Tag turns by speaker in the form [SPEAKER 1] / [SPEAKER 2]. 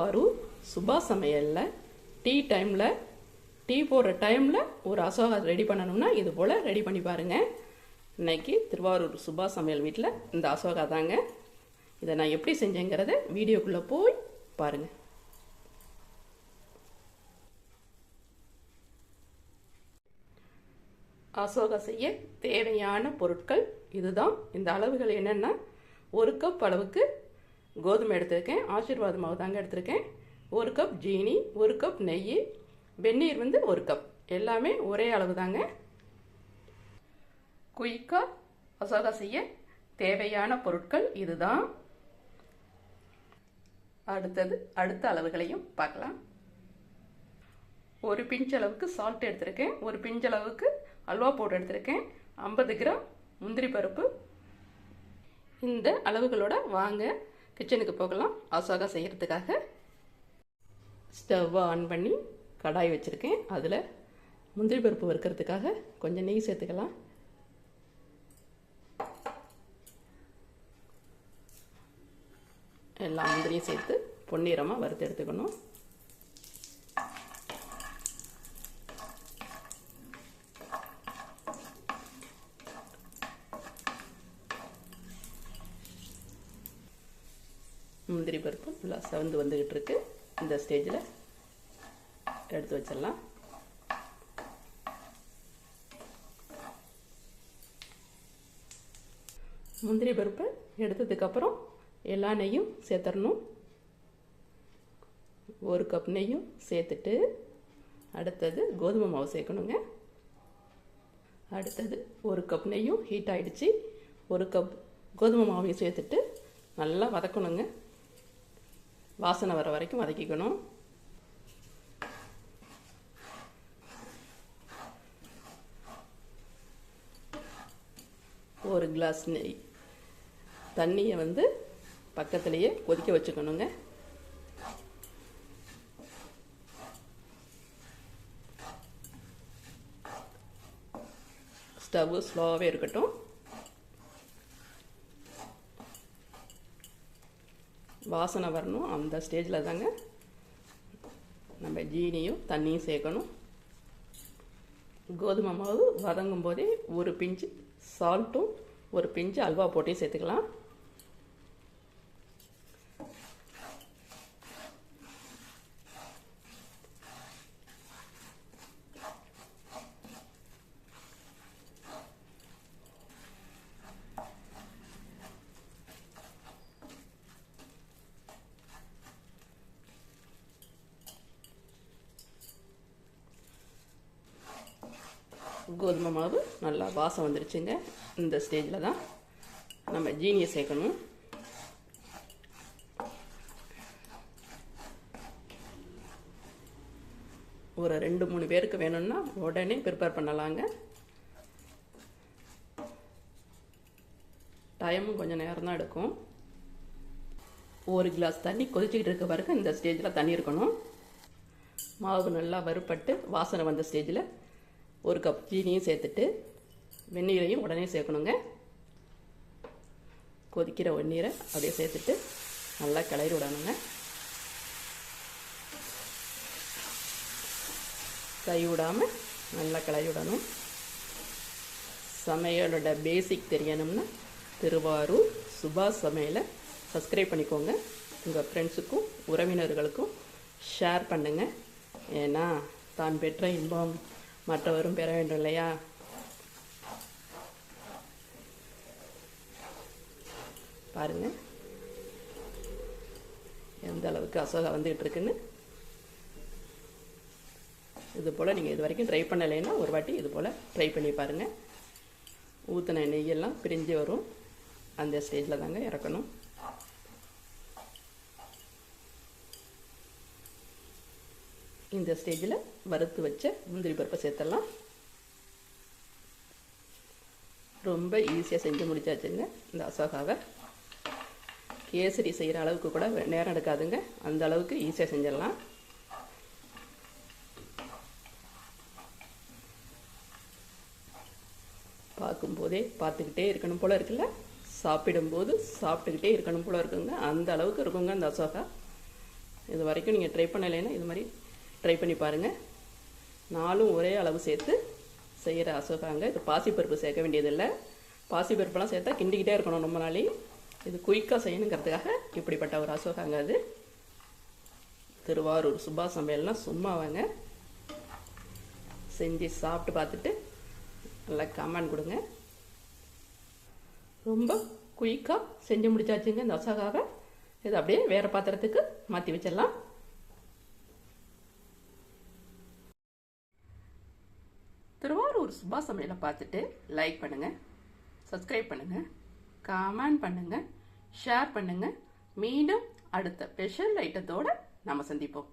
[SPEAKER 1] திருவாரூர் சுபா சமையலில் டீ டைமில் டீ போடுற டைமில் ஒரு அசோகா ரெடி பண்ணணும்னா இது போல் ரெடி பண்ணி பாருங்கள் இன்றைக்கி திருவாரூர் சுபா சமையல் வீட்டில் இந்த அசோகா தாங்க. இதை நான் எப்படி செஞ்சேங்கிறத வீடியோக்குள்ளே போய் பாருங்கள் அசோகா செய்ய தேவையான பொருட்கள் இதுதான். இந்த அளவுகள் என்னென்னா ஒரு கப் அளவுக்கு கோதுமை எடுத்திருக்கேன். ஆசீர்வாத மாவு தாங்க எடுத்திருக்கேன். ஒரு கப் ஜீனி ஒரு கப் நெய் வெந்நீர் வந்து ஒரு கப் எல்லாமே ஒரே அளவு தாங்க. குயிக்காக மசாலா செய்ய தேவையான பொருட்கள் இதுதான். அடுத்தது அடுத்த அளவுகளையும் பார்க்கலாம். ஒரு பிஞ்ச் அளவுக்கு சால்ட் எடுத்திருக்கேன். ஒரு பிஞ்ச் அளவுக்கு அல்வா பவுடர் எடுத்திருக்கேன். ஐம்பது கிராம் முந்திரி பருப்பு. இந்த அளவுகளோட வாங்க. கிச்சனுக்கு போகலாம். ஆசாக செய்கிறதுக்காக ஸ்டவ்வை ஆன் பண்ணி கடாய் வச்சுருக்கேன். அதில் முந்திரி பருப்பு வறுக்கிறதுக்காக கொஞ்சம் நெய் சேர்த்துக்கலாம். எல்லா முந்திரியும் சேர்த்து பொன்னிறமாக வறுத்து எடுத்துக்கணும். முந்திரி பருப்பு நல்லா சவந்து வந்துக்கிட்டு இருக்கு இந்த ஸ்டேஜில் எடுத்து வச்சிடலாம். முந்திரி பருப்பு எடுத்ததுக்கப்புறம் எல்லா நெய்யும் சேர்த்துடணும். ஒரு கப் நெய்யும் சேர்த்துட்டு அடுத்தது கோதுமை மாவு சேர்க்கணுங்க. அடுத்தது ஒரு கப் நெய்யும் ஹீட் ஆகிடுச்சு ஒரு கப் கோதுமை மாவையும் சேர்த்துட்டு நல்லா வதக்கணுங்க. வாசனை வர வரைக்கும் வதக்கிக்கணும். ஒரு கிளாஸ் நெய். தண்ணியை வந்து பக்கத்துலேயே கொதிக்க வச்சுக்கணுங்க. ஸ்டவ் ஸ்லோவாகவே இருக்கட்டும். வாசனை வரணும். அந்த ஸ்டேஜில் தாங்க நம்ம ஜீனியும் தண்ணியும் சேர்க்கணும். கோதுமை மாவு வதங்கும் போதே ஒரு பிஞ்சு சால்ட்டும் ஒரு பிஞ்சு அல்வா போட்டையும் சேர்த்துக்கலாம். கோதுமை மாவு நல்லா வாசம் வந்துருச்சுங்க. இந்த ஸ்டேஜில் தான் நம்ம ஜீனியை சேர்க்கணும். ஒரு ரெண்டு மூணு பேருக்கு வேணும்னா உடனே ப்ரிப்பேர் பண்ணலாங்க. டைமும் கொஞ்சம் நேரம் தான் எடுக்கும். ஒரு கிளாஸ் தண்ணி கொதிச்சுக்கிட்டு இருக்க பிறகு இந்த ஸ்டேஜில் தண்ணி இருக்கணும். மாவு நல்லா வறுப்பட்டு வாசனை வந்த ஸ்டேஜில் ஒரு கப் சீனியும் சேர்த்துட்டு வெந்நீரையும் உடனே சேர்க்கணுங்க. கொதிக்கிற வெந்நீரை அப்படியே சேர்த்துட்டு நல்லா கிளறி விடணுங்க. கை விடாமல் நல்லா கிளறி விடணும். சமையலோட பேசிக் தெரியணும்னா திருவாரூர் சுபாஷ் சமையலை சப்ஸ்கிரைப் பண்ணிக்கோங்க. உங்கள் ஃப்ரெண்ட்ஸுக்கும் உறவினர்களுக்கும் ஷேர் பண்ணுங்கள் ஏன்னா தான் பெற்ற இன்பம். மற்றவரும் பெற வேண்டும் இல்லையா பாருங்க. எந்த அளவுக்கு அசோகா வந்துகிட்டு இருக்குன்னு. இது போல் நீங்கள் இது வரைக்கும் ட்ரை பண்ணலைன்னா ஒரு வாட்டி இது போல் ட்ரை பண்ணி பாருங்கள் ஊற்றின நெய்யெல்லாம் பிரிஞ்சு வரும். அந்த ஸ்டேஜில் தாங்க இறக்கணும். இந்த ஸ்டேஜில் வறுத்து வச்ச முந்திரி பருப்பை சேர்த்துடலாம். ரொம்ப ஈஸியாக செஞ்சு முடிச்சாச்சுங்க இந்த அசோகாவை. கேசரி செய்கிற அளவுக்கு கூட நேரம் எடுக்காதுங்க அந்த அளவுக்கு ஈஸியாக செஞ்சிடலாம். பார்க்கும்போதே பார்த்துக்கிட்டே இருக்கணும் போல் இருக்குல்ல? சாப்பிடும்போது சாப்பிட்டுக்கிட்டே இருக்கணும் போல் இருக்குங்க அந்த அளவுக்கு இருக்குங்க அந்த அசோகா. இது வரைக்கும் நீங்கள் ட்ரை பண்ணலைன்னா இது மாதிரி ட்ரை பண்ணி பாருங்கள் நாலும் ஒரே அளவு சேர்த்து செய்கிற அசோகாங்க. இது பாசிப்பருப்பு சேர்க்க வேண்டியதில்லை. பாசிப்பருப்புலாம் சேர்த்தா கிண்டிக்கிட்டே இருக்கணும் ரொம்ப நாளையும் இது குயிக்காக செய்யணுங்கிறதுக்காக இப்படிப்பட்ட ஒரு அசோகாங்க அது. திருவாரூர் சுபா சமையல்னால் சும்மா வாங்க. செஞ்சு சாப்பிட்டு பார்த்துட்டு நல்லா கமெண்ட் கொடுங்க. ரொம்ப குயிக்காக செஞ்சு முடிச்சாச்சுங்க இந்த அசோகாவை. இது அப்படியே வேறு பாத்திரத்துக்கு மாற்றி வச்சிடலாம். ஒரு சுபா சமையலை பார்த்துட்டு லைக் பண்ணுங்கள் சப்ஸ்கிரைப் பண்ணுங்கள் கமெண்ட் பண்ணுங்கள் ஷேர் பண்ணுங்கள் மீண்டும் அடுத்த ஸ்பெஷல் ஐட்டத்தோடு நம்ம சந்திப்போம்.